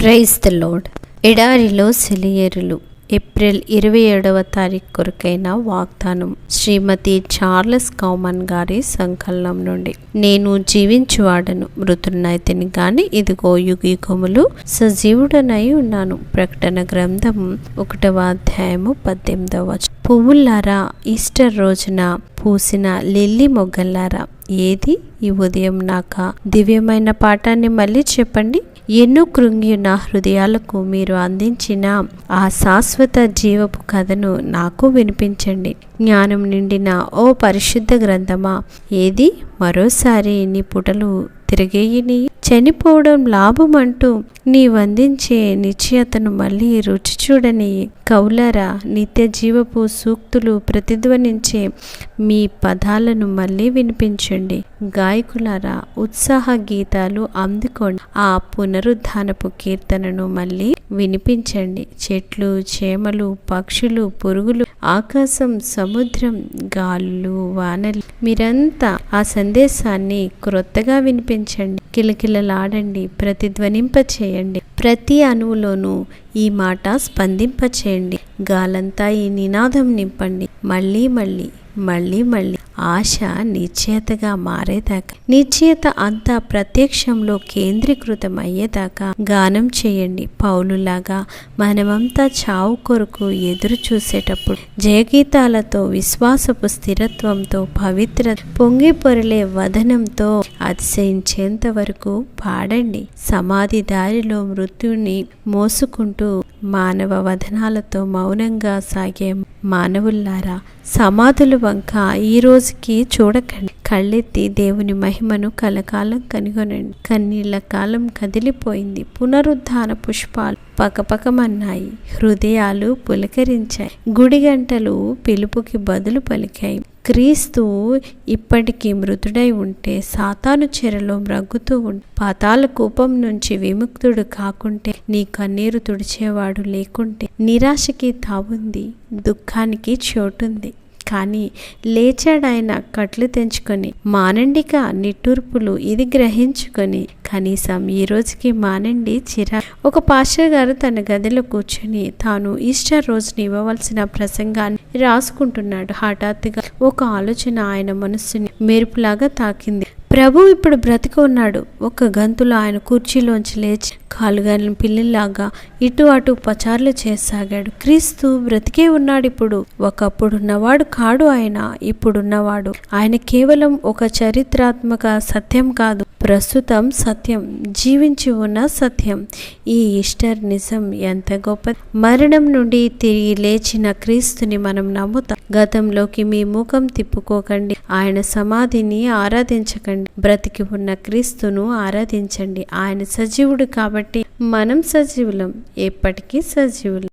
Praise the load ఎడారిలో సెలియరులు. April ఇరవై ఏడవ తారీఖు కొరకైన వాగ్దానం శ్రీమతి చార్లెస్ కౌమన్ గారి సంకలనం నుండి. నేను జీవించువాడను మృతున్నైతేని కానీ ఇదిగో యుగయుగములు సజీవుడనై ఉన్నాను. ప్రకటన గ్రంథం ఒకటవ అధ్యాయము పద్దెనిమిదవ వచనం. పువ్వులారా ఈస్టర్ రోజున పూసిన లిల్లీ మొగ్గల్లారా? ఏది? ఈ ఉదయం నాక దివ్యమైన పాఠాన్ని మళ్ళీ చెప్పండి. ఎన్నో కృంగియున్న హృదయాలకు మీరు అందించిన ఆ శాశ్వత జీవపు కథను నాకు వినిపించండి. జ్ఞానం నిండిన ఓ పరిశుద్ధ గ్రంథమా? ఏది? మరోసారి నీ పుటలు తిరిగేయని చనిపోవడం లాభం అంటూ నీవందించే నిశ్చయతను మళ్ళీ రుచి చూడని కౌలరా నిత్య జీవపు సూక్తులు ప్రతిధ్వనించే మీ పదాలను మళ్ళీ వినిపించండి. గాయకులారా ఉత్సాహ గీతాలు అందుకోండి. ఆ పునరుద్ధానపు కీర్తనను మళ్ళీ వినిపించండి. చెట్లు చేమలు పక్షులు పురుగులు ఆకాశం సముద్రం గాలులు వానలు. మీరంతా ఆ సందేశాన్ని క్రొత్తగా వినిపించండి. కిలకిలలాడండి ప్రతిధ్వనింప చేయండి ప్రతి అణువులోనూ ఈ మాట స్పందింప చేయండి గాలంతా ఈ నినాదం నింపండి. మళ్ళీ మళ్ళీ. మళ్ళీ మళ్ళీ ఆశ నిశ్చయతగా మారేదాకా. నిశ్చయత అంతా ప్రత్యక్షంలో కేంద్రీకృతం అయ్యేదాకా గానం చేయండి. పౌలులాగా మనమంతా చావు కొరకు ఎదురు చూసేటప్పుడు జయగీతాలతో విశ్వాసపు స్థిరత్వంతో పవిత్ర పొంగి పొరలే వదనంతో అతిశయించేంత వరకు పాడండి. సమాధి దారిలో మృత్యుని మోసుకుంటూ మానవ వదనాలతో మౌనంగా సాగే మానవుల్లారా సమాధుల వంక ఈ రోజుకి చూడకండి. కళ్ళెత్తి దేవుని మహిమను కలకాలం కనుగొనండి కన్నీళ్ళ కాలం కదిలిపోయింది. పునరుద్ధాన పుష్పాలు పకపకమన్నాయి. హృదయాలు పులకరించాయి. గుడి గంటలు పిలుపుకి బదులు పలికాయి. క్రీస్తు ఇప్పటికీ మృతుడై ఉంటే సాతాను చెరలో మ్రగ్గుతూ ఉంటే పాతాల కూపం నుంచి విముక్తుడు కాకుంటే నీ కన్నీరు తుడిచేవాడు లేకుంటే నిరాశకి తావుంది. దుఃఖానికి చోటుంది. కానీ లేచాడాయన కట్లు తెంచుకొని మానండిక నిట్టూర్పులు ఇది గ్రహించుకొని. కనీసం ఈ రోజుకి మానండి చిరా. ఒక పాస్టర్ గారు తన గదిలో కూర్చొని తాను ఈస్టర్ రోజున ఇవ్వవలసిన ప్రసంగాన్ని రాసుకుంటున్నాడు. హఠాత్తుగా ఒక ఆలోచన ఆయన మనస్సుని మెరుపులాగా తాకింది. ప్రభు ఇప్పుడు బ్రతికి ఉన్నాడు. ఒక గంతులో ఆయన కుర్చీలోంచి లేచి కాలుగాని పిల్లిలాగా ఇటు అటు పచార్లు చేసాగాడు. క్రీస్తు బ్రతికే ఉన్నాడు ఇప్పుడు. ఒకప్పుడున్నవాడు కాడు ఆయన ఇప్పుడున్నవాడు ఆయన కేవలం ఒక చరిత్రాత్మక సత్యం కాదు. ప్రస్తుతం సత్యం జీవించి ఉన్న సత్యం. ఈ ఈస్టర్ నిజం ఎంత గొప్ప మరణం నుండి తిరిగి లేచిన క్రీస్తుని మనం నమ్ముతాం. గతంలోకి మీ ముఖం తిప్పుకోకండి. ఆయన సమాధిని ఆరాధించకండి. బ్రతికి ఉన్న క్రీస్తును ఆరాధించండి. ఆయన సజీవుడు కాబట్టి మనం సజీవులం. ఎప్పటికీ సజీవులం.